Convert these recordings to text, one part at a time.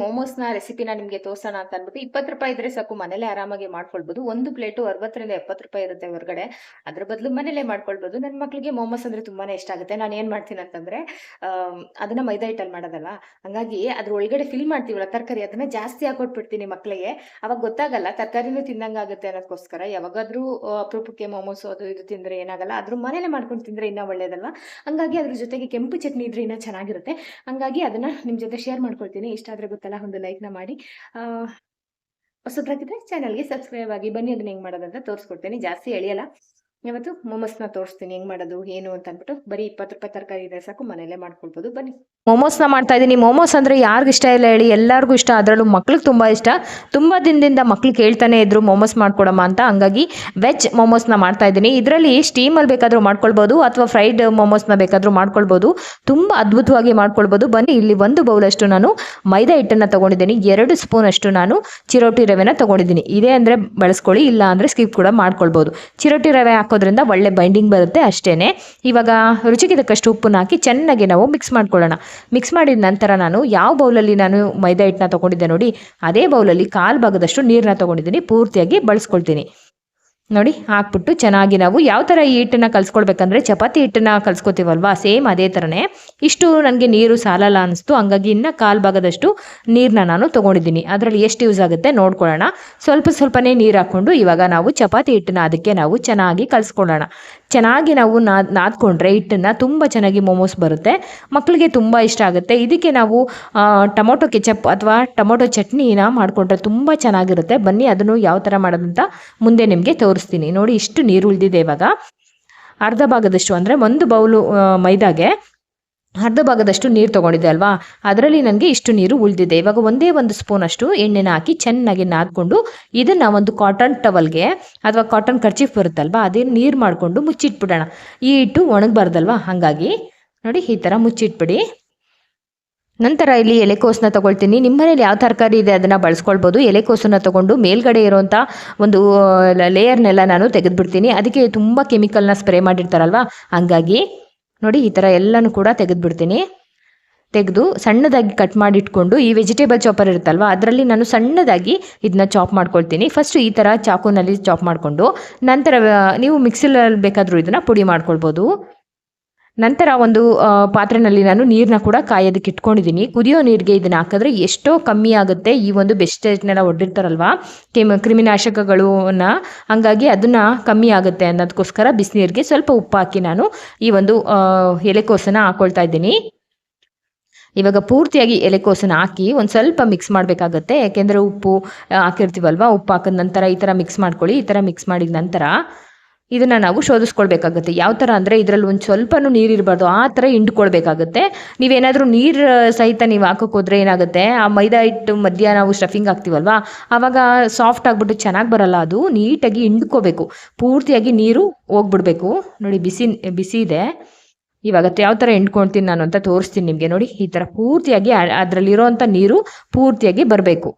ಮೋಮೋಸ್ನ ರೆಸಿಪಿನ ನಿಮಗೆ ತೋರ್ಸೋಣ ಅಂತ ಅನ್ಬಿಟ್ಟು ಇಪ್ಪತ್ತು ರೂಪಾಯಿ ಇದ್ರೆ ಸಾಕು, ಮನೇಲೆ ಆರಾಮಾಗಿ ಮಾಡ್ಕೊಳ್ಬೋದು. ಒಂದು ಪ್ಲೇಟು ಅರವತ್ತರಿಂದ ಎಪ್ಪತ್ತು ರೂಪಾಯಿ ಇರುತ್ತೆ ಹೊರಗಡೆ. ಅದ್ರ ಬದಲು ಮನೇಲೆ ಮಾಡ್ಕೊಳ್ಬೋದು. ನನ್ನ ಮಕ್ಕಳಿಗೆ ಮೋಮೋಸ್ ಅಂದ್ರೆ ತುಂಬಾನೇ ಇಷ್ಟ ಆಗುತ್ತೆ. ನಾನು ಏನು ಮಾಡ್ತೀನಿ ಅಂತಂದ್ರೆ ಅದನ್ನ ಮೈದಾ ಹಿಟ್ಟಲ್ಲಿ ಮಾಡೋದಲ್ಲ, ಹಂಗಾಗಿ ಅದ್ರ ಒಳಗಡೆ ಫಿಲ್ ಮಾಡ್ತೀವಲ್ಲ ತರಕಾರಿ, ಅದನ್ನ ಜಾಸ್ತಿ ಹಾಕೊಟ್ಬಿಡ್ತೀನಿ ಮಕ್ಕಳಿಗೆ ಅವಾಗ ಗೊತ್ತಾಗಲ್ಲ, ತರಕಾರಿನೂ ತಿನ್ನಂಗಾಗುತ್ತೆ ಅನ್ನೋದಕ್ಕೋಸ್ಕರ ಯಾವಾಗಾದ್ರೂ ಅಪ್ರೂಪಕ್ಕೆ ಅಪರೂಪಕ್ಕೆ ಮೋಮೋಸ್ ಅದು ಇದು ತಿಂದ್ರೆ ಏನಾಗಲ್ಲ. ಅದ್ರ ಮನೇಲೆ ಮಾಡ್ಕೊಂಡು ತಿಂದ್ರೆ ಇನ್ನೂ ಒಳ್ಳೇದಲ್ಲ ಹಂಗಾಗಿ ಅದ್ರ ಜೊತೆಗೆ ಕೆಂಪು ಚಟ್ನಿ ಇದ್ರೆ ಇನ್ನೂ ಚೆನ್ನಾಗಿರುತ್ತೆ. ಹಂಗಾಗಿ ಅದನ್ನ ನಿಮ್ಮ ಜೊತೆ ಶೇರ್ ಮಾಡ್ಕೊಳ್ತೀನಿ. ಇಷ್ಟ ಆದರೆ ಗೊತ್ತಲ್ಲ ಒಂದು ಲೈಕ್ನ ಮಾಡಿ. ಹೊಸಬ್ರಾಗಿದ್ರೆ ಚಾನಲ್ಗೆ ಸಬ್ಸ್ಕ್ರೈಬ್ ಆಗಿ ಬನ್ನಿ ಅದನ್ನ ಹೆಂಗೆ ಮಾಡೋದಂತ ತೋರಿಸ್ಕೊಡ್ತೀನಿ. ಜಾಸ್ತಿ ಎಳೆಯಲ್ಲ. ಇವತ್ತು ಮೊಮಸ್ನ ತೋರಿಸ್ತೀನಿ, ಹೆಂಗೆ ಮಾಡೋದು, ಏನು ಅಂತ ಅಂದ್ಬಿಟ್ಟು ಬರೀ ಇಪ್ಪತ್ತು ರೂಪಾಯಿ ತರಕಾರಿ ಇದೆ ಸಾಕು, ಮನೆಯಲ್ಲೇ ಮಾಡ್ಕೊಳ್ಬೋದು. ಬನ್ನಿ. ಮೋಮೋಸ್ನ ಮಾಡ್ತಾ ಇದ್ದೀನಿ ಮೊಮೋಸ್ ಅಂದರೆ ಯಾರಿಗೂ ಇಷ್ಟ ಇಲ್ಲ ಹೇಳಿ. ಎಲ್ಲರಿಗೂ ಇಷ್ಟ. ಅದರಲ್ಲೂ ಮಕ್ಳಿಗೆ ತುಂಬ ಇಷ್ಟ. ತುಂಬ ದಿನದಿಂದ ಮಕ್ಳು ಕೇಳ್ತಾನೆ ಇದ್ರು ಮೊಮೋಸ್ ಮಾಡ್ಕೊಡಮ್ಮ ಅಂತ. ಹಂಗಾಗಿ ವೆಜ್ ಮೋಮೋಸ್ನ ಮಾಡ್ತಾ ಇದ್ದೀನಿ ಇದರಲ್ಲಿ ಸ್ಟೀಮಲ್ಲಿ ಬೇಕಾದರೂ ಮಾಡ್ಕೊಳ್ಬೋದು ಅಥವಾ ಫ್ರೈಡ್ ಮೋಮೋಸ್ನ ಬೇಕಾದರೂ ಮಾಡ್ಕೊಳ್ಬೋದು. ತುಂಬ ಅದ್ಭುತವಾಗಿ ಮಾಡ್ಕೊಳ್ಬೋದು. ಬನ್ನಿ, ಇಲ್ಲಿ ಒಂದು ಬೌಲಷ್ಟು ನಾನು ಮೈದಾ ಹಿಟ್ಟನ್ನು ತೊಗೊಂಡಿದ್ದೀನಿ. ಎರಡು ಸ್ಪೂನ್ ಅಷ್ಟು ನಾನು ಚಿರೋಟಿ ರವೆನ ತೊಗೊಂಡಿದ್ದೀನಿ. ಇದೇ ಅಂದರೆ ಬಳಸ್ಕೊಳ್ಳಿ. ಇಲ್ಲ ಅಂದರೆ ಸ್ಕಿಪ್ ಕೂಡ ಮಾಡ್ಕೊಳ್ಬೋದು. ಚಿರೋಟಿ ರವೆ ಹಾಕೋದ್ರಿಂದ ಒಳ್ಳೆ ಬೈಂಡಿಂಗ್ ಬರುತ್ತೆ ಅಷ್ಟೇ ಇವಾಗ ರುಚಿಗೆ ತಕ್ಕಷ್ಟು ಉಪ್ಪನ್ನ ಹಾಕಿ ಚೆನ್ನಾಗಿ ನಾವು ಮಿಕ್ಸ್ ಮಾಡ್ಕೊಳ್ಳೋಣ. ಮಿಕ್ಸ್ ಮಾಡಿದ ನಂತರ ನಾನು ಯಾವ ಬೌಲಲ್ಲಿ ನಾನು ಮೈದಾ ಹಿಟ್ಟನ್ನ ತೊಗೊಂಡಿದ್ದೆ ನೋಡಿ, ಅದೇ ಬೌಲಲ್ಲಿ ಕಾಲು ಭಾಗದಷ್ಟು ನೀರನ್ನ ತೊಗೊಂಡಿದ್ದೀನಿ, ಪೂರ್ತಿಯಾಗಿ ಬಳಸ್ಕೊಳ್ತೀನಿ. ನೋಡಿ, ಹಾಕ್ಬಿಟ್ಟು ಚೆನ್ನಾಗಿ ನಾವು ಯಾವ ಥರ ಈ ಹಿಟ್ಟನ್ನು ಕಲಿಸ್ಕೊಳ್ಬೇಕಂದ್ರೆ ಚಪಾತಿ ಹಿಟ್ಟನ್ನು ಕಲ್ಸ್ಕೊತೀವಲ್ವಾ? ಸೇಮ್ ಅದೇ ಥರನೇ ಇಷ್ಟು ನನಗೆ ನೀರು ಸಾಲಲ್ಲ ಅನಿಸ್ತು, ಹಂಗಾಗಿ ಇನ್ನು ಕಾಲು ಭಾಗದಷ್ಟು ನೀರನ್ನ ನಾನು ತೊಗೊಂಡಿದ್ದೀನಿ. ಅದರಲ್ಲಿ ಎಷ್ಟು ಯೂಸ್ ಆಗುತ್ತೆ ನೋಡ್ಕೊಳ್ಳೋಣ. ಸ್ವಲ್ಪ ಸ್ವಲ್ಪನೇ ನೀರು ಹಾಕ್ಕೊಂಡು ಇವಾಗ ನಾವು ಚಪಾತಿ ಹಿಟ್ಟನ್ನ ಅದಕ್ಕೆ ನಾವು ಚೆನ್ನಾಗಿ ಕಲಿಸ್ಕೊಳ್ಳೋಣ. ಚೆನ್ನಾಗಿ ನಾವು ನಾದ್, ನಾದ್ಕೊಂಡ್ರೆ ಹಿಟ್ಟನ್ನು ತುಂಬ ಚೆನ್ನಾಗಿ ಮೋಮೋಸ್ ಬರುತ್ತೆ. ಮಕ್ಕಳಿಗೆ ತುಂಬ ಇಷ್ಟ ಆಗುತ್ತೆ. ಇದಕ್ಕೆ ನಾವು ಟೊಮೊಟೊ ಕೆಚಪ್ ಅಥವಾ ಟೊಮೊಟೊ ಚಟ್ನಿನ ಮಾಡಿಕೊಂಡ್ರೆ ತುಂಬ ಚೆನ್ನಾಗಿರುತ್ತೆ. ಬನ್ನಿ, ಅದನ್ನು ಯಾವ ಥರ ಮಾಡೋದಂತ ಮುಂದೆ ನಿಮಗೆ ತೋರಿಸ್ತೀನಿ. ನೋಡಿ, ಇಷ್ಟು ನೀರು ಉಳಿದಿದೆ ಇವಾಗ. ಅರ್ಧ ಭಾಗದಷ್ಟು ಅಂದರೆ ಒಂದು ಬೌಲು ಮೈದಾಗೆ ಅರ್ಧ ಭಾಗದಷ್ಟು ನೀರು ತೊಗೊಂಡಿದ್ದೆ ಅಲ್ವಾ? ಅದರಲ್ಲಿ ನನಗೆ ಇಷ್ಟು ನೀರು ಉಳಿದಿದೆ. ಇವಾಗ ಒಂದೇ ಒಂದು ಸ್ಪೂನ್ ಅಷ್ಟು ಎಣ್ಣೆನ ಹಾಕಿ ಚೆನ್ನಾಗಿ ನಾದ್ಕೊಂಡು ಇದನ್ನು ಒಂದು ಕಾಟನ್ ಟವಲ್ಗೆ ಅಥವಾ ಕಾಟನ್ ಕರ್ಚೀಫ್ ಬರುತ್ತಲ್ವಾ ಅದೇ ನೀರು ಮಾಡಿಕೊಂಡು ಮುಚ್ಚಿಟ್ಬಿಡೋಣ. ಈ ಹಿಟ್ಟು ಒಣಗಬಾರ್ದಲ್ವಾ? ಹಾಗಾಗಿ ನೋಡಿ ಈ ಥರ ಮುಚ್ಚಿಟ್ಬಿಡಿ. ನಂತರ ಇಲ್ಲಿ ಎಲೆಕೋಸನ್ನ ತಗೊಳ್ತೀನಿ. ನಿಮ್ಮ ಮನೇಲಿ ಯಾವ ತರಕಾರಿ ಇದೆ ಅದನ್ನು ಬಳಸ್ಕೊಳ್ಬೋದು. ಎಲೆಕೋಸನ್ನ ತಗೊಂಡು ಮೇಲ್ಗಡೆ ಇರೋಂಥ ಒಂದು ಲೇಯರ್ನೆಲ್ಲ ನಾನು ತೆಗೆದುಬಿಡ್ತೀನಿ. ಅದಕ್ಕೆ ತುಂಬ ಕೆಮಿಕಲ್ನ ಸ್ಪ್ರೇ ಮಾಡಿರ್ತಾರಲ್ವ? ಹಂಗಾಗಿ ನೋಡಿ, ಈ ಥರ ಎಲ್ಲನೂ ಕೂಡ ತೆಗೆದುಬಿಡ್ತೀನಿ. ತೆಗೆದು ಸಣ್ಣದಾಗಿ ಕಟ್ ಮಾಡಿ ಇಟ್ಕೊಂಡು ಈ ವೆಜಿಟೇಬಲ್ ಚಾಪರ್ ಇರುತ್ತಲ್ವ, ಅದರಲ್ಲಿ ನಾನು ಸಣ್ಣದಾಗಿ ಇದನ್ನ ಚಾಪ್ ಮಾಡ್ಕೊಳ್ತೀನಿ. ಫಸ್ಟು ಈ ಥರ ಚಾಕುನಲ್ಲಿ ಚಾಪ್ ಮಾಡಿಕೊಂಡು, ನಂತರ ನೀವು ಮಿಕ್ಸಿಲಲ್ಲಿ ಬೇಕಾದರೂ ಇದನ್ನು ಪುಡಿ ಮಾಡ್ಕೊಳ್ಬೋದು. ನಂತರ ಒಂದು ಪಾತ್ರೆನಲ್ಲಿ ನಾನು ನೀರನ್ನ ಕೂಡ ಕಾಯೋದಕ್ಕೆ ಇಟ್ಕೊಂಡಿದ್ದೀನಿ. ಕುದಿಯೋ ನೀರಿಗೆ ಇದನ್ನ ಹಾಕಿದ್ರೆ ಎಷ್ಟೋ ಕಮ್ಮಿ ಆಗುತ್ತೆ ಈ ಒಂದು ಬೆಸ್ಟೇಜ್ನೆಲ್ಲ ಒಡ್ಡಿರ್ತಾರಲ್ವಾ ಕೆಮ ಕ್ರಿಮಿನಾಶಕಗಳನ್ನ. ಹಾಗಾಗಿ ಅದನ್ನ ಕಮ್ಮಿ ಆಗುತ್ತೆ ಅನ್ನೋದಕ್ಕೋಸ್ಕರ ಬಿಸಿನೀರಿಗೆ ಸ್ವಲ್ಪ ಉಪ್ಪು ಹಾಕಿ ನಾನು ಈ ಒಂದು ಎಲೆಕೋಸನ್ನ ಹಾಕೊಳ್ತಾ ಇದ್ದೀನಿ. ಇವಾಗ ಪೂರ್ತಿಯಾಗಿ ಎಲೆಕೋಸನ್ನ ಹಾಕಿ ಒಂದು ಸ್ವಲ್ಪ ಮಿಕ್ಸ್ ಮಾಡಬೇಕಾಗತ್ತೆ. ಯಾಕೆಂದರೆ ಉಪ್ಪು ಹಾಕಿರ್ತೀವಲ್ವ? ಉಪ್ಪು ಹಾಕಿದ ನಂತರ ಈ ಥರ ಮಿಕ್ಸ್ ಮಾಡ್ಕೊಳ್ಳಿ, ಈ ಥರ ಮಿಕ್ಸ್ ಮಾಡಿದ ನಂತರ ಇದನ್ನು ನಾವು ಶೋಧಿಸ್ಕೊಳ್ಬೇಕಾಗುತ್ತೆ. ಯಾವ ಥರ ಅಂದರೆ ಇದರಲ್ಲಿ ಒಂದು ಸ್ವಲ್ಪನೂ ನೀರು ಇರಬಾರ್ದು, ಆ ಥರ ಹಿಂಡ್ಕೊಳ್ಬೇಕಾಗುತ್ತೆ. ನೀವೇನಾದರೂ ನೀರು ಸಹಿತ ನೀವು ಹಾಕೋಕೆ ಹೋದ್ರೆ ಏನಾಗುತ್ತೆ? ಆ ಮೈದಾ ಹಿಟ್ಟು ಮಧ್ಯ ನಾವು ಸ್ಟಫಿಂಗ್ ಹಾಕ್ತೀವಲ್ವಾ? ಆವಾಗ ಸಾಫ್ಟ್ ಆಗಿಬಿಟ್ಟು ಚೆನ್ನಾಗಿ ಬರಲ್ಲ ಅದು, ನೀಟಾಗಿ ಹಿಂಡ್ಕೋಬೇಕು. ಪೂರ್ತಿಯಾಗಿ ನೀರು ಹೋಗ್ಬಿಡ್ಬೇಕು. ನೋಡಿ ಬಿಸಿ ಬಿಸಿ ಇದೆ. ಇವಾಗ ಯಾವ ಥರ ಹಿಂಡ್ಕೊಳ್ತೀನಿ ನಾನು ಅಂತ ತೋರಿಸ್ತೀನಿ ನಿಮಗೆ. ನೋಡಿ ಈ ಥರ ಪೂರ್ತಿಯಾಗಿ ಅದರಲ್ಲಿರೋವಂಥ ನೀರು ಪೂರ್ತಿಯಾಗಿ ಬರಬೇಕು.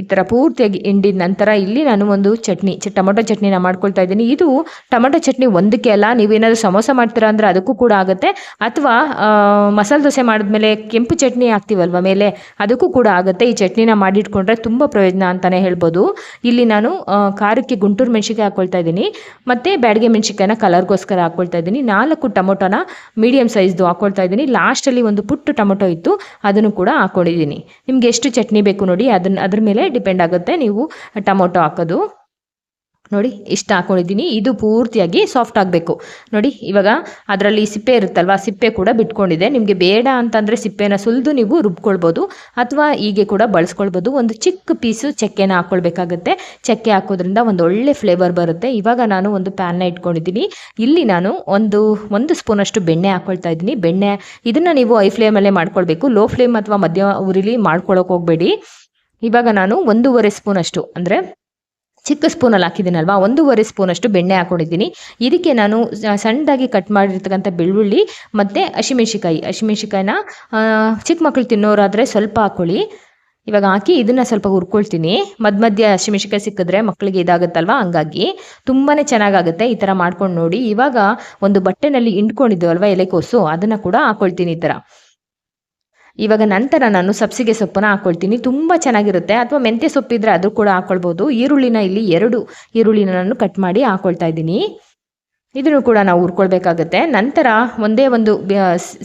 ಈ ಥರ ಪೂರ್ತಿಯಾಗಿ ಹಿಂಡಿದ ನಂತರ ಇಲ್ಲಿ ನಾನು ಒಂದು ಚಟ್ನಿ ಟೊಮೊಟೊ ಚಟ್ನಿನ ಮಾಡ್ಕೊಳ್ತಾ ಇದ್ದೀನಿ. ಇದು ಟೊಮೊಟೊ ಚಟ್ನಿ ಒಂದಕ್ಕೆ ಅಲ್ಲ ನೀವೇನಾದರೂ ಸಮೋಸ ಮಾಡ್ತೀರಾ ಅಂದರೆ ಅದಕ್ಕೂ ಕೂಡ ಆಗುತ್ತೆ. ಅಥವಾ ಮಸಾಲೆ ದೋಸೆ ಮಾಡಿದ್ಮೇಲೆ ಕೆಂಪು ಚಟ್ನಿ ಹಾಕ್ತೀವಲ್ವ ಮೇಲೆ, ಅದಕ್ಕೂ ಕೂಡ ಆಗುತ್ತೆ. ಈ ಚಟ್ನಿನ ಮಾಡಿಟ್ಕೊಂಡ್ರೆ ತುಂಬ ಪ್ರಯೋಜನ ಅಂತಲೇ ಹೇಳ್ಬೋದು. ಇಲ್ಲಿ ನಾನು ಖಾರಕ್ಕೆ ಗುಂಟೂರು ಮೆಣಸಿಕಾಯಿ ಹಾಕ್ಕೊಳ್ತಾ ಇದ್ದೀನಿ. ಮತ್ತು ಬ್ಯಾಡಿಗೆ ಮೆಣಸಿಕಾಯಿನ ಕಲರ್ಗೋಸ್ಕರ ಹಾಕ್ಕೊಳ್ತಾ ಇದ್ದೀನಿ. ನಾಲ್ಕು ಟೊಮೊಟೊನ ಮೀಡಿಯಮ್ ಸೈಜ್ದು ಹಾಕ್ಕೊಳ್ತಾ ಇದ್ದೀನಿ. ಲಾಸ್ಟಲ್ಲಿ ಒಂದು ಪುಟ್ಟು ಟೊಮೊಟೊ ಇತ್ತು, ಅದನ್ನು ಕೂಡ ಹಾಕ್ಕೊಂಡಿದ್ದೀನಿ ನಿಮ್ಗೆ ಎಷ್ಟು ಚಟ್ನಿ ಬೇಕು ನೋಡಿ, ಅದನ್ನ, ಅದ್ರ ಮೇಲೆ ಡಿಪೆಂಡ್ ಆಗುತ್ತೆ ನೀವು ಟೊಮೊಟೊ ಹಾಕೋದು. ನೋಡಿ, ಇಷ್ಟ ಹಾಕೊಂಡಿದ್ದೀನಿ. ಇದು ಪೂರ್ತಿಯಾಗಿ ಸಾಫ್ಟ್ ಆಗಬೇಕು. ನೋಡಿ, ಇವಾಗ ಅದರಲ್ಲಿ ಸಿಪ್ಪೆ ಇರುತ್ತಲ್ವಾ, ಸಿಪ್ಪೆ ಕೂಡ ಬಿಟ್ಕೊಂಡಿದೆ. ನಿಮಗೆ ಬೇಡ ಅಂತಂದರೆ ಸಿಪ್ಪೆನ ಸುಲಿದು ನೀವು ರುಬ್ಕೊಳ್ಬೋದು, ಅಥವಾ ಹೀಗೆ ಕೂಡ ಬಳಸ್ಕೊಳ್ಬೋದು. ಒಂದು ಚಿಕ್ಕ ಪೀಸು ಚಕ್ಕೆನ ಹಾಕ್ಕೊಳ್ಬೇಕಾಗತ್ತೆ ಚಕ್ಕೆ ಹಾಕೋದ್ರಿಂದ ಒಂದು ಒಳ್ಳೆ ಫ್ಲೇವರ್ ಬರುತ್ತೆ. ಇವಾಗ ನಾನು ಒಂದು ಪ್ಯಾನ್ನ ಇಟ್ಕೊಂಡಿದ್ದೀನಿ. ಇಲ್ಲಿ ನಾನು ಒಂದು ಒಂದು ಸ್ಪೂನಷ್ಟು ಬೆಣ್ಣೆ ಹಾಕ್ಕೊಳ್ತಾ ಇದ್ದೀನಿ. ಬೆಣ್ಣೆ, ಇದನ್ನು ನೀವು ಐ ಫ್ಲೇಮಲ್ಲೇ ಮಾಡ್ಕೊಳ್ಬೇಕು. ಲೋ ಫ್ಲೇಮ್ ಅಥವಾ ಮಧ್ಯ ಉರಿಲಿ ಮಾಡ್ಕೊಳ್ಳೋಕೆ ಹೋಗಬೇಡಿ. ಇವಾಗ ನಾನು ಒಂದೂವರೆ ಸ್ಪೂನಷ್ಟು ಅಂದರೆ ಚಿಕ್ಕ ಸ್ಪೂನಲ್ಲಿ ಹಾಕಿದ್ದೀನಲ್ವಾ, ಒಂದೂವರೆ ಸ್ಪೂನಷ್ಟು ಬೆಣ್ಣೆ ಹಾಕೊಂಡಿದ್ದೀನಿ. ಇದಕ್ಕೆ ನಾನು ಸಣ್ಣದಾಗಿ ಕಟ್ ಮಾಡಿರ್ತಕ್ಕಂಥ ಬೆಳ್ಳುಳ್ಳಿ, ಮತ್ತು ಹಸಿಮೆಣ್ಸಿಕಾಯಿ ಹಸಿಮೆಣ್ಸಿಕಾಯಿನ ಚಿಕ್ಕ ಮಕ್ಕಳು ತಿನ್ನೋರಾದರೆ ಸ್ವಲ್ಪ ಹಾಕ್ಕೊಳ್ಳಿ ಇವಾಗ ಹಾಕಿ ಇದನ್ನು ಸ್ವಲ್ಪ ಹುರ್ಕೊಳ್ತೀನಿ. ಮಧ್ಯ ಮಧ್ಯ ಹಸಿಮೆಣ್ಸಿಕಾಯಿ ಸಿಕ್ಕಿದ್ರೆ ಮಕ್ಕಳಿಗೆ ಇದಾಗುತ್ತಲ್ವಾ, ಹಂಗಾಗಿ ತುಂಬಾ ಚೆನ್ನಾಗಾಗುತ್ತೆ ಈ ಥರ ಮಾಡ್ಕೊಂಡು ನೋಡಿ. ಇವಾಗ ಒಂದು ಬಟ್ಟೆನಲ್ಲಿ ಹಿಂಡ್ಕೊಂಡಿದ್ದೀವಲ್ವ ಎಲೆಕೋಸು, ಅದನ್ನು ಕೂಡ ಹಾಕ್ಕೊಳ್ತೀನಿ ಈ ಥರ ಇವಾಗ ನಂತರ ನಾನು ಸಬ್ಸಿಗೆ ಸೊಪ್ಪನ್ನ ಹಾಕೊಳ್ತೀನಿ. ತುಂಬ ಚೆನ್ನಾಗಿರುತ್ತೆ. ಅಥವಾ ಮೆಂತ್ಯ ಸೊಪ್ಪಿದ್ರೆ ಅದು ಕೂಡ ಹಾಕ್ಕೊಳ್ಬೋದು ಈರುಳ್ಳಿನ ಇಲ್ಲಿ ಎರಡು ಈರುಳ್ಳಿನ ನಾನು ಕಟ್ ಮಾಡಿ ಹಾಕ್ಕೊಳ್ತಾ ಇದ್ದೀನಿ. ಇದನ್ನು ಕೂಡ ನಾವು ಹುರ್ಕೊಳ್ಬೇಕಾಗತ್ತೆ. ನಂತರ ಒಂದೇ ಒಂದು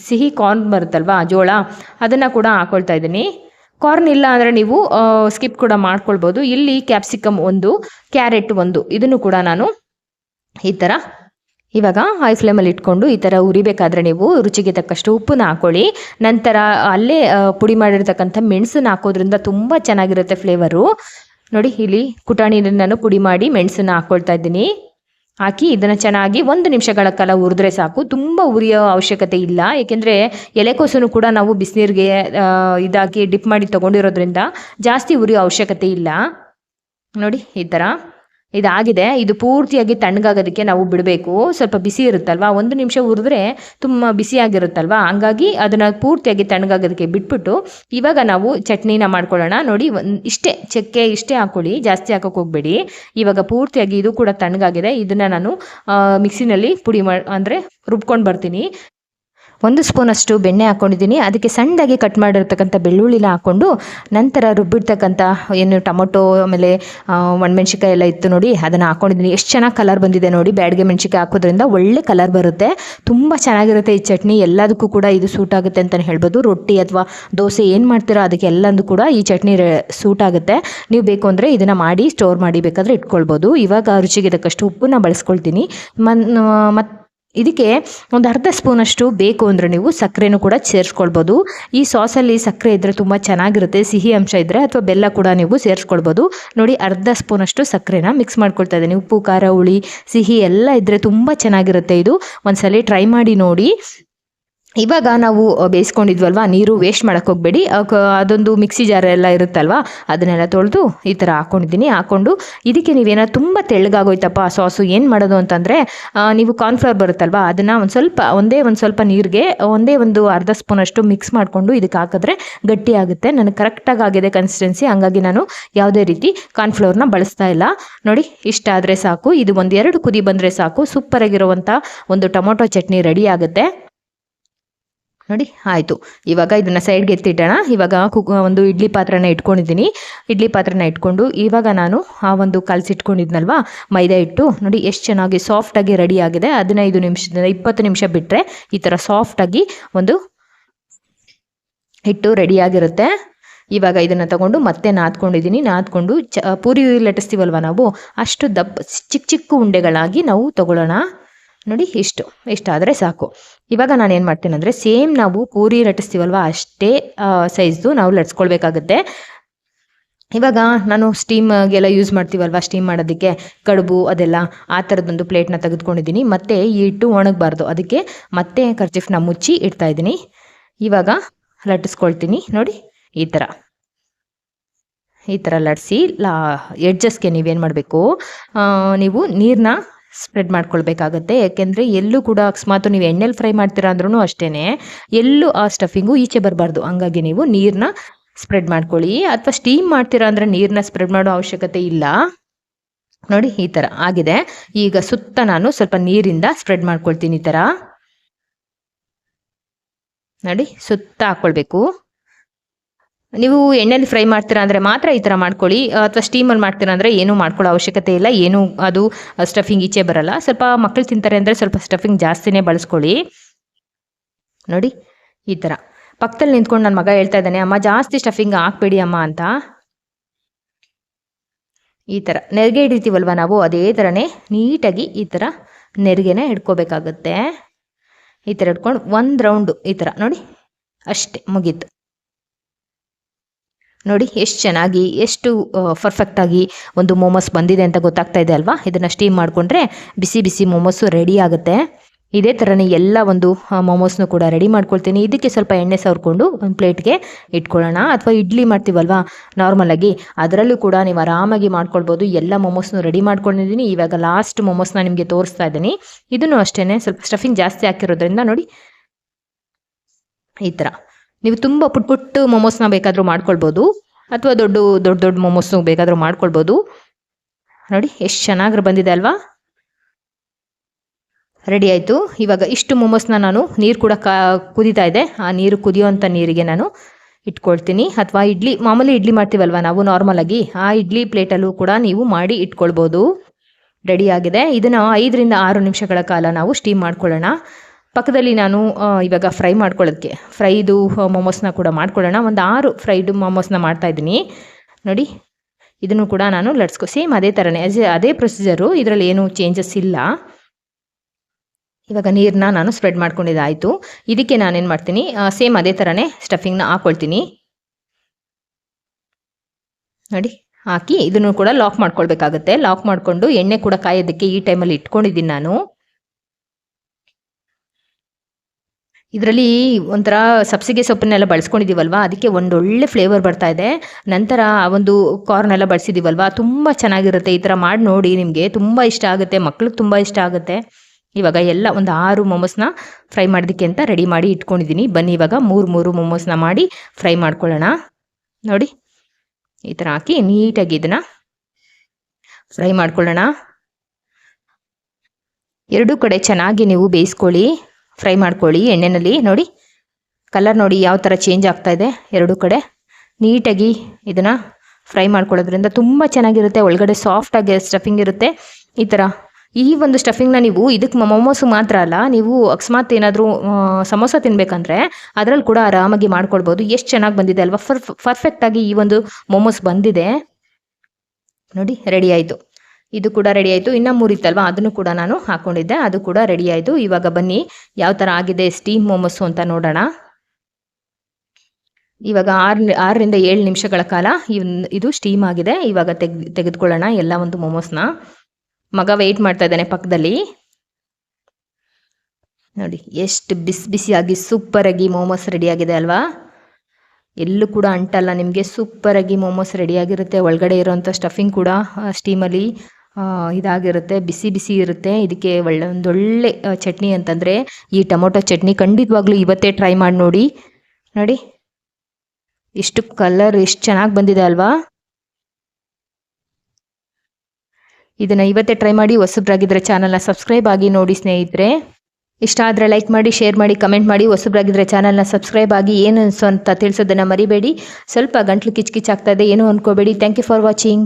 ಸಿಹಿ ಕಾರ್ನ್ ಬರುತ್ತಲ್ವಾ, ಜೋಳ, ಅದನ್ನು ಕೂಡ ಹಾಕ್ಕೊಳ್ತಾ ಇದ್ದೀನಿ. ಕಾರ್ನ್ ಇಲ್ಲ ಅಂದರೆ ನೀವು ಸ್ಕಿಪ್ ಕೂಡ ಮಾಡ್ಕೊಳ್ಬೋದು. ಇಲ್ಲಿ ಕ್ಯಾಪ್ಸಿಕಮ್ ಒಂದು, ಕ್ಯಾರೆಟ್ ಒಂದು. ಇದನ್ನು ಕೂಡ ನಾನು ಈ ಥರ ಇವಾಗ ಹೈ ಫ್ಲೇಮಲ್ಲಿ ಇಟ್ಕೊಂಡು ಈ ಥರ ಉರಿಬೇಕಾದ್ರೆ ನೀವು ರುಚಿಗೆ ತಕ್ಕಷ್ಟು ಉಪ್ಪನ್ನ ಹಾಕೊಳ್ಳಿ. ನಂತರ ಅಲ್ಲೇ ಪುಡಿ ಮಾಡಿರ್ತಕ್ಕಂಥ ಮೆಣಸನ್ನ ಹಾಕೋದ್ರಿಂದ ತುಂಬ ಚೆನ್ನಾಗಿರುತ್ತೆ ಫ್ಲೇವರು ನೋಡಿ, ಇಲ್ಲಿ ಕುಟಾಣಿನ ನಾನು ಪುಡಿ ಮಾಡಿ ಮೆಣಸನ್ನ ಹಾಕ್ಕೊಳ್ತಾ ಇದ್ದೀನಿ. ಹಾಕಿ ಇದನ್ನು ಚೆನ್ನಾಗಿ ಒಂದು ನಿಮಿಷಗಳ ಕಾಲ ಉರಿದ್ರೆ ಸಾಕು. ತುಂಬ ಉರಿಯೋ ಅವಶ್ಯಕತೆ ಇಲ್ಲ. ಏಕೆಂದರೆ ಎಲೆಕೋಸನ್ನು ಕೂಡ ನಾವು ಬಿಸಿನೀರಿಗೆ ಇದಾಕಿ ಡಿಪ್ ಮಾಡಿ ತೊಗೊಂಡಿರೋದ್ರಿಂದ ಜಾಸ್ತಿ ಉರಿಯೋ ಅವಶ್ಯಕತೆ ಇಲ್ಲ. ನೋಡಿ, ಈ ಥರ ಇದಾಗಿದೆ. ಇದು ಪೂರ್ತಿಯಾಗಿ ತಣ್ಣಗಾಗೋದಕ್ಕೆ ನಾವು ಬಿಡಬೇಕು. ಸ್ವಲ್ಪ ಬಿಸಿ ಇರುತ್ತಲ್ವಾ? ಒಂದು ನಿಮಿಷ ಹುರಿದ್ರೆ ತುಂಬ ಬಿಸಿಯಾಗಿರುತ್ತಲ್ವಾ ಹಂಗಾಗಿ ಅದನ್ನು ಪೂರ್ತಿಯಾಗಿ ತಣ್ಣಗಾಗೋದಕ್ಕೆ ಬಿಟ್ಬಿಟ್ಟು ಇವಾಗ ನಾವು ಚಟ್ನಿನ ಮಾಡ್ಕೊಳ್ಳೋಣ. ನೋಡಿ ಇಷ್ಟೇ ಚಕ್ಕೆ ಇಷ್ಟೇ ಹಾಕ್ಕೊಳ್ಳಿ ಜಾಸ್ತಿ ಹಾಕೋಕೆ ಹೋಗಬೇಡಿ. ಇವಾಗ ಪೂರ್ತಿಯಾಗಿ ಇದು ಕೂಡ ತಣ್ಣಗಾಗಿದೆ. ಇದನ್ನು ನಾನು ಮಿಕ್ಸಿನಲ್ಲಿ ಪುಡಿ ಮಾಡಿ ಅಂದರೆ ರುಬ್ಕೊಂಡು ಬರ್ತೀನಿ. ಒಂದು ಸ್ಪೂನಷ್ಟು ಬೆಣ್ಣೆ ಹಾಕ್ಕೊಂಡಿದ್ದೀನಿ ಅದಕ್ಕೆ ಸಣ್ಣದಾಗಿ ಕಟ್ ಮಾಡಿರ್ತಕ್ಕಂಥ ಬೆಳ್ಳುಳ್ಳಿನ ಹಾಕ್ಕೊಂಡು ನಂತರ ರುಬ್ಬಿಡ್ತಕ್ಕಂಥ ಏನು ಟೊಮೊಟೊ, ಆಮೇಲೆ ಒಣಮೆಣ್ಸಿಕಾಯಿ ಎಲ್ಲ ಇತ್ತು ನೋಡಿ, ಅದನ್ನು ಹಾಕ್ಕೊಂಡಿದ್ದೀನಿ ಎಷ್ಟು ಚೆನ್ನಾಗಿ ಕಲರ್ ಬಂದಿದೆ ನೋಡಿ, ಬ್ಯಾಡ್ಗೆ ಮೆಣಸಿಕಾಯಿ ಹಾಕೋದ್ರಿಂದ ಒಳ್ಳೆ ಕಲರ್ ಬರುತ್ತೆ. ತುಂಬ ಚೆನ್ನಾಗಿರುತ್ತೆ ಈ ಚಟ್ನಿ. ಎಲ್ಲದಕ್ಕೂ ಕೂಡ ಇದು ಸೂಟ್ ಆಗುತ್ತೆ ಅಂತಲೇ ಹೇಳ್ಬೋದು. ರೊಟ್ಟಿ ಅಥವಾ ದೋಸೆ ಏನು ಮಾಡ್ತೀರೋ ಅದಕ್ಕೆ ಎಲ್ಲಂದು ಕೂಡ ಈ ಚಟ್ನಿ ಸೂಟ್ ಆಗುತ್ತೆ. ನೀವು ಬೇಕು ಅಂದರೆ ಇದನ್ನು ಮಾಡಿ ಸ್ಟೋರ್ ಮಾಡಿ ಬೇಕಾದರೆ ಇಟ್ಕೊಳ್ಬೋದು. ಇವಾಗ ರುಚಿಗೆ ಇದಕ್ಕಷ್ಟು ಉಪ್ಪನ್ನ ಬಳಸ್ಕೊಳ್ತೀನಿ. ಮನ್ ಮತ್ತು ಇದಕ್ಕೆ ಒಂದು ಅರ್ಧ ಸ್ಪೂನಷ್ಟು ಬೇಕು ಅಂದರೆ ನೀವು ಸಕ್ಕರೆನೂ ಕೂಡ ಸೇರಿಸ್ಕೊಳ್ಬೋದು. ಈ ಸಾಸಲ್ಲಿ ಸಕ್ಕರೆ ಇದ್ದರೆ ತುಂಬ ಚೆನ್ನಾಗಿರುತ್ತೆ, ಸಿಹಿ ಅಂಶ ಇದ್ದರೆ ಅಥವಾ ಬೆಲ್ಲ ಕೂಡ ನೀವು ಸೇರಿಸ್ಕೊಳ್ಬೋದು. ನೋಡಿ, ಅರ್ಧ ಸ್ಪೂನಷ್ಟು ಸಕ್ಕರೆನ ಮಿಕ್ಸ್ ಮಾಡ್ಕೊಳ್ತಾ ಇದ್ದೀನಿ. ಉಪ್ಪು, ಖಾರ, ಹುಳಿ, ಸಿಹಿ ಎಲ್ಲ ಇದ್ದರೆ ತುಂಬ ಚೆನ್ನಾಗಿರುತ್ತೆ ಇದು. ಒಂದ್ಸಲ ಟ್ರೈ ಮಾಡಿ ನೋಡಿ. ಇವಾಗ ನಾವು ಬೇಯಿಸ್ಕೊಂಡಿದ್ವಲ್ವಾ, ನೀರು ವೇಸ್ಟ್ ಮಾಡೋಕ್ಕೆ ಹೋಗಬೇಡಿ. ಅದೊಂದು ಮಿಕ್ಸಿ ಜಾರ್ ಎಲ್ಲ ಇರುತ್ತಲ್ವಾ, ಅದನ್ನೆಲ್ಲ ತೊಳೆದು ಈ ಥರ ಹಾಕ್ಕೊಂಡಿದ್ದೀನಿ ಹಾಕ್ಕೊಂಡು ಇದಕ್ಕೆ ನೀವೇನೋ ತುಂಬ ತೆಳ್ಳಗಾಗೋಯ್ತಪ್ಪ ಸಾಸು ಏನು ಮಾಡೋದು ಅಂತಂದರೆ ನೀವು ಕಾರ್ನ್ಫ್ಲವರ್ ಬರುತ್ತಲ್ವಾ, ಅದನ್ನು ಒಂದು ಸ್ವಲ್ಪ, ಒಂದೇ ಒಂದು ಸ್ವಲ್ಪ ನೀರಿಗೆ, ಒಂದೇ ಒಂದು ಅರ್ಧ ಸ್ಪೂನಷ್ಟು ಮಿಕ್ಸ್ ಮಾಡಿಕೊಂಡು ಇದಕ್ಕೆ ಹಾಕಿದ್ರೆ ಗಟ್ಟಿ ಆಗುತ್ತೆ. ನನಗೆ ಕರೆಕ್ಟಾಗಿ ಆಗಿದೆ ಕನ್ಸಿಸ್ಟೆನ್ಸಿ ಹಂಗಾಗಿ ನಾನು ಯಾವುದೇ ರೀತಿ ಕಾರ್ನ್ಫ್ಲವರ್ನ ಬಳಸ್ತಾ ಇಲ್ಲ. ನೋಡಿ, ಇಷ್ಟ ಆದರೆ ಸಾಕು, ಇದು ಒಂದು ಎರಡು ಕುದಿ ಬಂದರೆ ಸಾಕು ಸೂಪರಾಗಿರುವಂಥ ಒಂದು ಟೊಮೊಟೊ ಚಟ್ನಿ ರೆಡಿ ಆಗುತ್ತೆ. ನೋಡಿ, ಆಯಿತು. ಇವಾಗ ಇದನ್ನು ಸೈಡ್ಗೆ ಎತ್ತಿಟ್ಟೋಣ. ಇವಾಗ ಕುಕ್, ಒಂದು ಇಡ್ಲಿ ಪಾತ್ರೆನ ಇಟ್ಕೊಂಡಿದ್ದೀನಿ. ಇಡ್ಲಿ ಪಾತ್ರೆನ ಇಟ್ಕೊಂಡು ಇವಾಗ ನಾನು ಆ ಒಂದು ಕಲಸಿಟ್ಕೊಂಡಿದ್ನಲ್ವಾ, ಮೈದಾ ಹಿಟ್ಟು. ನೋಡಿ, ಎಷ್ಟು ಚೆನ್ನಾಗಿ ಸಾಫ್ಟಾಗಿ ರೆಡಿ ಆಗಿದೆ. ಹದಿನೈದು ನಿಮಿಷದಿಂದ ಇಪ್ಪತ್ತು ನಿಮಿಷ ಬಿಟ್ಟರೆ ಈ ಥರ ಸಾಫ್ಟಾಗಿ ಒಂದು ಹಿಟ್ಟು ರೆಡಿಯಾಗಿರುತ್ತೆ ಇವಾಗ ಇದನ್ನು ತಗೊಂಡು ಮತ್ತೆ ನಾದ್ಕೊಂಡಿದ್ದೀನಿ. ನಾದ್ಕೊಂಡು ಚ, ಪೂರಿ ಲಟ್ಟಿಸ್ತೀವಲ್ವ ನಾವು? ಅಷ್ಟು ದಪ್ಪ ಚಿಕ್ಕ ಚಿಕ್ಕ ಉಂಡೆಗಳಾಗಿ ನಾವು ತಗೊಳ್ಳೋಣ. ನೋಡಿ, ಇಷ್ಟು. ಇಷ್ಟಾದರೆ ಸಾಕು. ಇವಾಗ ನಾನು ಏನು ಮಾಡ್ತೀನಿ ಅಂದರೆ ಸೇಮ್ ನಾವು ಪೂರಿ ಲಟ್ಟಿಸ್ತೀವಲ್ವ ಅಷ್ಟೇ ಸೈಜ್ದು ನಾವು ಲಟ್ಸ್ಕೊಳ್ಬೇಕಾಗುತ್ತೆ. ಇವಾಗ ನಾನು ಸ್ಟೀಮ್ಗೆಲ್ಲ ಯೂಸ್ ಮಾಡ್ತೀವಲ್ವ ಸ್ಟೀಮ್ ಮಾಡೋದಕ್ಕೆ, ಕಡುಬು ಅದೆಲ್ಲ ಆ ಥರದ್ದೊಂದು ಪ್ಲೇಟ್ನ ತೆಗೆದುಕೊಂಡಿದ್ದೀನಿ. ಮತ್ತು ಈ ಹಿಟ್ಟು ಒಣಗಬಾರ್ದು. ಅದಕ್ಕೆ ಮತ್ತೆ ಕರ್ಚಿಫ್ನ ಮುಚ್ಚಿ ಇಡ್ತಾ ಇದ್ದೀನಿ. ಇವಾಗ ಲಟ್ಟಿಸ್ಕೊಳ್ತೀನಿ ನೋಡಿ, ಈ ಥರ ಈ ಥರ ಲಟ್ಸಿ ಲಾ ಎಡ್ಜಸ್ಗೆ ನೀವೇನು ಮಾಡಬೇಕು ನೀವು ನೀರನ್ನ ಸ್ಪ್ರೆಡ್ ಮಾಡ್ಕೊಳ್ಬೇಕಾಗತ್ತೆ. ಯಾಕೆಂದರೆ ಎಲ್ಲೂ ಕೂಡ ಅಕಸ್ಮಾತ್ ನೀವು ಎಣ್ಣೆಲಿ ಫ್ರೈ ಮಾಡ್ತೀರಾ ಅಂದ್ರೂ ಅಷ್ಟೇ ಎಲ್ಲೂ ಆ ಸ್ಟಫಿಂಗು ಈಚೆ ಬರಬಾರ್ದು. ಹಂಗಾಗಿ ನೀವು ನೀರನ್ನ ಸ್ಪ್ರೆಡ್ ಮಾಡ್ಕೊಳ್ಳಿ. ಅಥವಾ ಸ್ಟೀಮ್ ಮಾಡ್ತೀರಾ ಅಂದರೆ ನೀರನ್ನ ಸ್ಪ್ರೆಡ್ ಮಾಡೋ ಅವಶ್ಯಕತೆ ಇಲ್ಲ. ನೋಡಿ ಈ ಥರ ಆಗಿದೆ. ಈಗ ಸುತ್ತ ನಾನು ಸ್ವಲ್ಪ ನೀರಿಂದ ಸ್ಪ್ರೆಡ್ ಮಾಡ್ಕೊಳ್ತೀನಿ ಈ ಥರ ನೋಡಿ ಸುತ್ತ ಹಾಕ್ಕೊಳ್ಬೇಕು ನೀವು ಎಣ್ಣೆಲಿ ಫ್ರೈ ಮಾಡ್ತೀರಾ ಅಂದರೆ ಮಾತ್ರ ಈ ಥರ ಮಾಡ್ಕೊಳ್ಳಿ. ಅಥವಾ ಸ್ಟೀಮಲ್ಲಿ ಮಾಡ್ತೀರಾ ಅಂದರೆ ಏನೂ ಮಾಡ್ಕೊಳ್ಳೋ ಅವಶ್ಯಕತೆ ಇಲ್ಲ. ಏನು ಅದು ಸ್ಟಫಿಂಗ್ ಈಚೆ ಬರಲ್ಲ. ಸ್ವಲ್ಪ ಮಕ್ಕಳು ತಿಂತಾರೆ ಅಂದರೆ ಸ್ವಲ್ಪ ಸ್ಟಫಿಂಗ್ ಜಾಸ್ತಿನೇ ಬಳಸ್ಕೊಳ್ಳಿ. ನೋಡಿ, ಈ ಥರ ಪಕ್ಕದಲ್ಲಿ ನಿಂತ್ಕೊಂಡು ನನ್ನ ಮಗ ಹೇಳ್ತಾ ಇದ್ದಾನೆ, ಅಮ್ಮ, ಜಾಸ್ತಿ ಸ್ಟಫಿಂಗ್ ಹಾಕ್ಬೇಡಿ ಅಮ್ಮ ಅಂತ. ಈ ಥರ ನೆರಿಗೆ ಹಿಡಿತೀವಲ್ವ ನಾವು? ಅದೇ ಥರನೇ ನೀಟಾಗಿ ಈ ಥರ ನೆರಿಗೆನ ಹಿಡ್ಕೋಬೇಕಾಗತ್ತೆ. ಈ ಥರ ಹಿಡ್ಕೊಂಡು ಒಂದು ರೌಂಡು ಈ ಥರ ನೋಡಿ, ಅಷ್ಟೇ ಮುಗೀತು. ನೋಡಿ, ಎಷ್ಟು ಚೆನ್ನಾಗಿ, ಎಷ್ಟು ಪರ್ಫೆಕ್ಟಾಗಿ ಒಂದು ಮೋಮೋಸ್ ಬಂದಿದೆ ಅಂತ ಗೊತ್ತಾಗ್ತಾ ಇದೆ ಅಲ್ವಾ? ಇದನ್ನು ಸ್ಟೀಮ್ ಮಾಡಿಕೊಂಡ್ರೆ ಬಿಸಿ ಬಿಸಿ ಮೋಮೋಸು ರೆಡಿ ಆಗುತ್ತೆ. ಇದೇ ಥರನೇ ಎಲ್ಲ ಒಂದು ಮೋಮೋಸ್ನು ಕೂಡ ರೆಡಿ ಮಾಡ್ಕೊಳ್ತೀನಿ. ಇದಕ್ಕೆ ಸ್ವಲ್ಪ ಎಣ್ಣೆ ಸವರ್ಕೊಂಡು ಒಂದು ಪ್ಲೇಟ್ಗೆ ಇಟ್ಕೊಳ್ಳೋಣ. ಅಥವಾ ಇಡ್ಲಿ ಮಾಡ್ತೀವಲ್ವಾ? ನಾರ್ಮಲಾಗಿ ಅದರಲ್ಲೂ ಕೂಡ ನೀವು ಆರಾಮಾಗಿ ಮಾಡ್ಕೊಳ್ಬೋದು. ಎಲ್ಲ ಮೋಮೋಸ್ನು ರೆಡಿ ಮಾಡ್ಕೊಂಡಿದ್ದೀನಿ. ಇವಾಗ ಲಾಸ್ಟ್ ಮೋಮೋಸ್ನ ನಿಮಗೆ ತೋರಿಸ್ತಾ ಇದ್ದೀನಿ. ಇದನ್ನು ಅಷ್ಟೇ ಸ್ವಲ್ಪ ಸ್ಟಫಿಂಗ್ ಜಾಸ್ತಿ ಹಾಕಿರೋದ್ರಿಂದ ನೋಡಿ, ಈ ಥರ ನೀವು ತುಂಬ ಪುಟ್ ಪುಟ್ಟು ಮೊಮೋಸ್ನ ಬೇಕಾದರೂ ಮಾಡ್ಕೊಳ್ಬೋದು. ಅಥವಾ ದೊಡ್ಡ ದೊಡ್ಡ ದೊಡ್ಡ ಮೊಮೋಸ್ ಬೇಕಾದರೂ ಮಾಡ್ಕೊಳ್ಬೋದು. ನೋಡಿ, ಎಷ್ಟು ಚೆನ್ನಾಗಿ ಬಂದಿದೆ ಅಲ್ವಾ? ರೆಡಿ ಆಯಿತು. ಇವಾಗ ಇಷ್ಟು ಮೊಮೋಸ್ನ ನಾನು ನೀರು ಕೂಡ ಕಾ ಕುದೀತಾ ಇದೆ. ಆ ನೀರು ಕುದಿಯೋವಂಥ ನೀರಿಗೆ ನಾನು ಇಟ್ಕೊಳ್ತೀನಿ. ಅಥವಾ ಇಡ್ಲಿ, ಮಾಮೂಲಿ ಇಡ್ಲಿ ಮಾಡ್ತೀವಲ್ವ ನಾವು ನಾರ್ಮಲಾಗಿ ಆ ಇಡ್ಲಿ ಪ್ಲೇಟಲ್ಲೂ ಕೂಡ ನೀವು ಮಾಡಿ ಇಟ್ಕೊಳ್ಬೋದು. ರೆಡಿ ಆಗಿದೆ. ಇದನ್ನು ಐದರಿಂದ ಆರು ನಿಮಿಷಗಳ ಕಾಲ ನಾವು ಸ್ಟೀಮ್ ಮಾಡ್ಕೊಳ್ಳೋಣ. ಪಕ್ಕದಲ್ಲಿ ನಾನು ಇವಾಗ ಫ್ರೈ ಮಾಡ್ಕೊಳ್ಳೋದಕ್ಕೆ, ಫ್ರೈದು ಮೊಮೋಸ್ನ ಕೂಡ ಮಾಡ್ಕೊಳ್ಳೋಣ. ಒಂದು ಆರು ಫ್ರೈಡು ಮೊಮೋಸ್ನ ಮಾಡ್ತಾಯಿದ್ದೀನಿ ನೋಡಿ, ಇದನ್ನು ಕೂಡ ನಾನು ಲಟ್ಸ್ಕೊ, ಸೇಮ್ ಅದೇ ಥರನೇ ಅದೇ ಅದೇ ಪ್ರೊಸೀಜರು, ಇದರಲ್ಲಿ ಏನೂ ಚೇಂಜಸ್ ಇಲ್ಲ. ಇವಾಗ ನೀರನ್ನ ನಾನು ಸ್ಪ್ರೆಡ್ ಮಾಡ್ಕೊಂಡಿದ್ದಾಯಿತು ಇದಕ್ಕೆ ನಾನೇನು ಮಾಡ್ತೀನಿ ಸೇಮ್ ಅದೇ ಥರನೇ ಸ್ಟಫಿಂಗ್ನ ಹಾಕ್ಕೊಳ್ತೀನಿ ನೋಡಿ, ಹಾಕಿ ಇದನ್ನು ಕೂಡ ಲಾಕ್ ಮಾಡ್ಕೊಳ್ಬೇಕಾಗತ್ತೆ. ಲಾಕ್ ಮಾಡಿಕೊಂಡು ಎಣ್ಣೆ ಕೂಡ ಕಾಯೋದಕ್ಕೆ ಈ ಟೈಮಲ್ಲಿ ಇಟ್ಕೊಂಡಿದ್ದೀನಿ ನಾನು. ಇದರಲ್ಲಿ ಒಂಥರ ಸಬ್ಸಿಗೆ ಸೊಪ್ಪನ್ನೆಲ್ಲ ಬಳಸ್ಕೊಂಡಿದ್ದೀವಲ್ವಾ? ಅದಕ್ಕೆ ಒಂದೊಳ್ಳೆ ಫ್ಲೇವರ್ ಬರ್ತಾ ಇದೆ. ನಂತರ ಆ ಒಂದು ಕಾರ್ನ್ ಎಲ್ಲ ಬಳಸಿದ್ದೀವಲ್ವಾ? ತುಂಬ ಚೆನ್ನಾಗಿರುತ್ತೆ. ಈ ಥರ ಮಾಡಿ ನೋಡಿ ನಿಮಗೆ. ತುಂಬ ಇಷ್ಟ ಆಗುತ್ತೆ. ಮಕ್ಳಿಗೆ ತುಂಬ ಇಷ್ಟ ಆಗುತ್ತೆ. ಇವಾಗ ಎಲ್ಲ ಒಂದು ಆರು ಮೊಮೋಸ್ನ ಫ್ರೈ ಮಾಡೋದಕ್ಕೆ ಅಂತ ರೆಡಿ ಮಾಡಿ ಇಟ್ಕೊಂಡಿದ್ದೀನಿ. ಬನ್ನಿ ಇವಾಗ ಮೂರು ಮೂರು ಮೊಮೋಸ್ನ ಮಾಡಿ ಫ್ರೈ ಮಾಡ್ಕೊಳ್ಳೋಣ. ನೋಡಿ. ಈ ಥರ ಹಾಕಿ ನೀಟಾಗಿ ಇದನ್ನು ಫ್ರೈ ಮಾಡ್ಕೊಳ್ಳೋಣ. ಎರಡೂ ಕಡೆ ಚೆನ್ನಾಗಿ ನೀವು ಬೇಯಿಸ್ಕೊಳ್ಳಿ. ಫ್ರೈ ಮಾಡ್ಕೊಳ್ಳಿ ಎಣ್ಣೆಯಲ್ಲಿ ನೋಡಿ ಕಲರ್ ನೋಡಿ ಯಾವ ಥರ ಚೇಂಜ್ ಆಗ್ತಾ ಇದೆ ಎರಡೂ ಕಡೆ. ನೀಟಾಗಿ ಇದನ್ನು ಫ್ರೈ ಮಾಡ್ಕೊಳ್ಳೋದ್ರಿಂದ ತುಂಬ ಚೆನ್ನಾಗಿರುತ್ತೆ. ಒಳಗಡೆ ಸಾಫ್ಟಾಗಿ ಸ್ಟಫಿಂಗ್ ಇರುತ್ತೆ. ಈ ಥರ, ಈ ಒಂದು ಸ್ಟಫಿಂಗ್ನ ನೀವು ಇದಕ್ಕೆ ಮೊಮೋಸು ಮಾತ್ರ ಅಲ್ಲ, ನೀವು ಅಕಸ್ಮಾತ್ ಏನಾದರೂ ಸಮೋಸ ತಿನ್ನಬೇಕಂದ್ರೆ ಅದರಲ್ಲಿ ಕೂಡ ಆರಾಮಾಗಿ ಮಾಡ್ಕೊಳ್ಬೋದು. ಎಷ್ಟು ಚೆನ್ನಾಗಿ ಬಂದಿದೆ ಅಲ್ವಾ? ಫರ್ ಪರ್ಫೆಕ್ಟಾಗಿ ಈ ಒಂದು ಮೊಮೋಸ್ ಬಂದಿದೆ. ನೋಡಿ ರೆಡಿ ಆಯಿತು. ಇದು ಕೂಡ ರೆಡಿ ಆಯಿತು. ಇನ್ನೂ ಮೂರಿತ್ತಲ್ವಾ? ಅದನ್ನು ಕೂಡ ನಾನು ಹಾಕ್ಕೊಂಡಿದ್ದೆ ಅದು ಕೂಡ ರೆಡಿ ಆಯಿತು. ಇವಾಗ ಬನ್ನಿ, ಯಾವ ಥರ ಆಗಿದೆ ಸ್ಟೀಮ್ ಮೋಮೋಸ್ ಅಂತ ನೋಡೋಣ. ಇವಾಗ ಆರು ಆರರಿಂದ ಏಳು ನಿಮಿಷಗಳ ಕಾಲ ಇದು ಸ್ಟೀಮ್ ಆಗಿದೆ. ಇವಾಗ ತೆಗ್ ತೆಗೆದುಕೊಳ್ಳೋಣ ಎಲ್ಲ ಒಂದು ಮೊಮೋಸ್ನ ಮಗ ವೆಯ್ಟ್ ಮಾಡ್ತಾ ಇದ್ದಾನೆ ಪಕ್ಕದಲ್ಲಿ. ನೋಡಿ, ಎಷ್ಟು ಬಿಸಿ ಬಿಸಿಯಾಗಿ ಸೂಪರಾಗಿ ಮೋಮೋಸ್ ರೆಡಿ ಆಗಿದೆ ಅಲ್ವಾ? ಎಲ್ಲೂ ಕೂಡ ಅಂಟಲ್ಲ. ನಿಮಗೆ ಸೂಪರಾಗಿ ಮೋಮೋಸ್ ರೆಡಿಯಾಗಿರುತ್ತೆ ಒಳಗಡೆ ಇರೋಂಥ ಸ್ಟಫಿಂಗ್ ಕೂಡ ಸ್ಟೀಮಲ್ಲಿ ಇದಾಗಿರುತ್ತೆ, ಬಿಸಿ ಬಿಸಿ ಇರುತ್ತೆ. ಇದಕ್ಕೆ ಒಳ್ಳೆ, ಒಂದೊಳ್ಳೆ ಚಟ್ನಿ ಅಂತಂದರೆ, ಈ ಟೊಮೊಟೊ ಚಟ್ನಿ ಖಂಡಿತವಾಗ್ಲೂ ಇವತ್ತೇ ಟ್ರೈ ಮಾಡಿ ನೋಡಿ. ನೋಡಿ. ಎಷ್ಟು ಕಲರ್ ಎಷ್ಟು ಚೆನ್ನಾಗಿ ಬಂದಿದೆ ಅಲ್ವಾ? ಇದನ್ನು ಇವತ್ತೇ ಟ್ರೈ ಮಾಡಿ ಹೊಸಬ್ರಾಗಿದ್ದರೆ ಚಾನಲ್ನ ಸಬ್ಸ್ಕ್ರೈಬ್ ಆಗಿ ನೋಡಿ ಸ್ನೇಹಿತರೆ. ಇಷ್ಟ ಆದರೆ ಲೈಕ್ ಮಾಡಿ ಶೇರ್ ಮಾಡಿ ಕಮೆಂಟ್ ಮಾಡಿ ಹೊಸಬ್ರಾಗಿದ್ದರೆ ಚಾನಲ್ನ ಸಬ್ಸ್ಕ್ರೈಬ್ ಆಗಿ ಏನು ಅನಿಸು ಅಂತ ತಿಳಿಸೋದನ್ನು ಮರಿಬೇಡಿ. ಸ್ವಲ್ಪ ಗಂಟ್ಲು ಕಿಚ್ ಕಿಚ್ ಆಗ್ತಾ ಇದೆ, ಏನೂ ಅಂದ್ಕೋಬೇಡಿ ಥ್ಯಾಂಕ್ ಯು ಫಾರ್ ವಾಚಿಂಗ್